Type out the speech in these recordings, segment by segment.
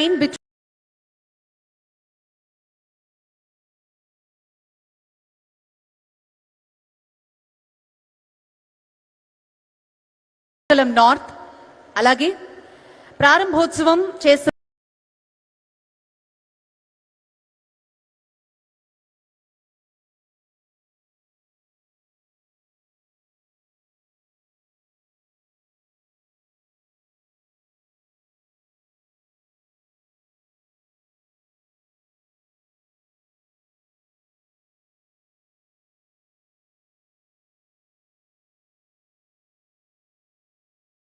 line between north అలాగే ప్రారంభోత్సవం చేస్తున్న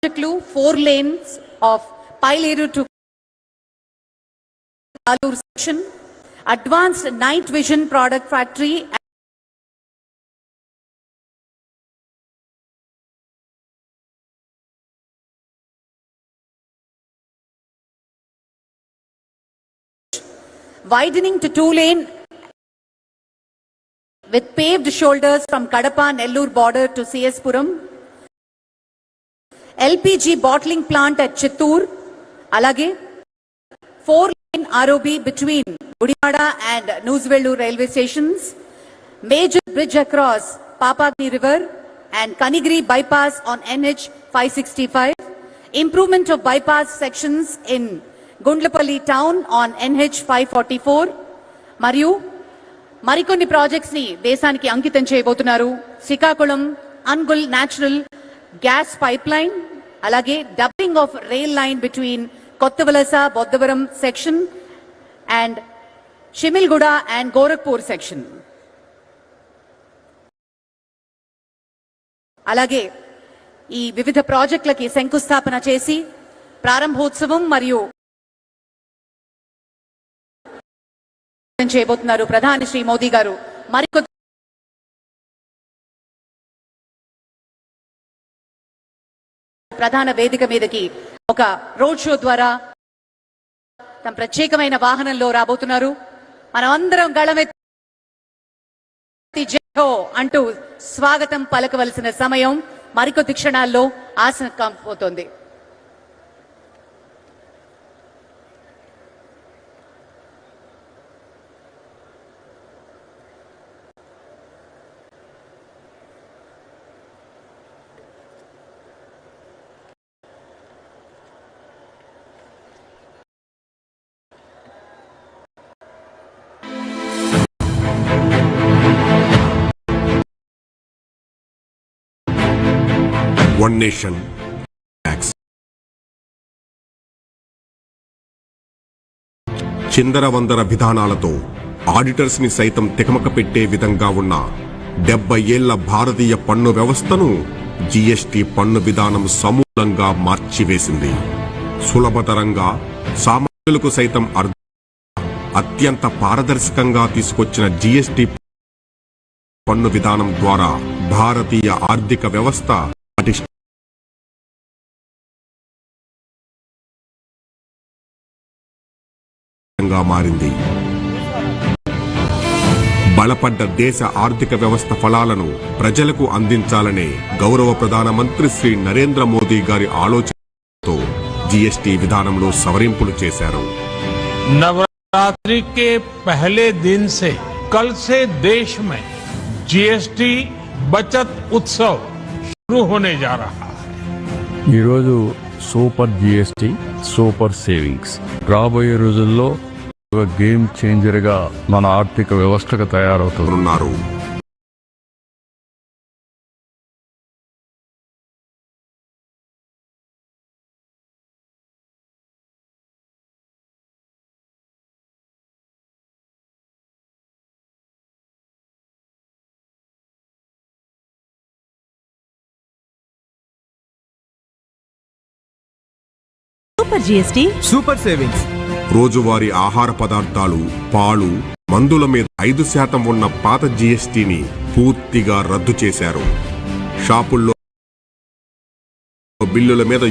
ప్రాజెక్టులు four lanes of Pileru to Aluru section advanced night vision product factory widening to two lane with paved shoulders from Kadapa Nellore border to CS Puram. LPG bottling plant at Chittoor అలాగే four lane ROB between Gudivada and Nujivelluru railway stations major bridge across Papagni river and Kanigiri bypass on NH five sixty five improvement of bypass sections in Gundlapalli town on NH five forty four మరియు మరికొన్ని ప్రాజెక్ట్స్ని దేశానికి అంకితం చేయబోతున్నారు. Srikakulam Angul natural gas pipe line అలాగే doubling of rail line between Kottavalasa Boddavaram section and Shimilguda and Gorakhpur section అలాగే ఈ వివిధ ప్రాజెక్టులకి శంకుస్థాపన చేసి ప్రారంభోత్సవం మరియు చేయబోతున్నారు ప్రధాని శ్రీ మోదీ గారు. మరికొద్ది ప్రధాన వేదిక మీదకి ఒక రోడ్ షో ద్వారా తమ ప్రత్యేకమైన వాహనంలో రాబోతున్నారు. మనం అందరం గళమెత్తి జో హో అంటూ స్వాగతం పలకవలసిన సమయం మరికొద్ది క్షణాల్లో ఆసనం పోతోంది. వన్ నేషన్ ట్యాక్స్ చిందరవందర విధానాలతో ఆడిటర్స్ని సైతం తికమక పెట్టే విధంగా ఉన్న డెబ్బై ఏళ్ళ భారతీయ పన్ను వ్యవస్థను జీఎస్టీ పన్ను విధానం సమూలంగా మార్చివేసింది. సులభతరంగా సామాన్యులకు సైతం అర్థం అత్యంత పారదర్శకంగా తీసుకొచ్చిన జీఎస్టీ పన్ను విధానం ద్వారా భారతీయ ఆర్థిక వ్యవస్థ మారింది. బలపడ్డ దేశ ఆర్థిక వ్యవస్థ ఫలాలను ప్రజలకు అందించాలనే గౌరవ ప్రధానమంత్రి శ్రీ నరేంద్ర మోదీ గారి ఆలోచనతో జీఎస్టీ విధానంలో సవరింపులు చేశారు. నవరాత్రి దిన్ సే కల్ సే దేశ్ జీఎస్టీ బచత్ ఉత్సవ్ షురూ హోనే ఈరోజు సూపర్ జీఎస్టీ సూపర్ సేవింగ్స్. రాబోయే రోజుల్లో గేమ్ చేంజర్గా మన ఆర్థిక వ్యవస్థగా తయారవుతుంది. ఉన్నారు. సూపర్ జిఎస్టి సూపర్ సేవింగ్స్ రోజువారీ ఆహార పదార్థాలు పాలు మందుల మీద ఐదు శాతం ఉన్న పాత జీఎస్టీని పూర్తిగా రద్దు చేశారు. షాపుల్లో బిల్లుల మీద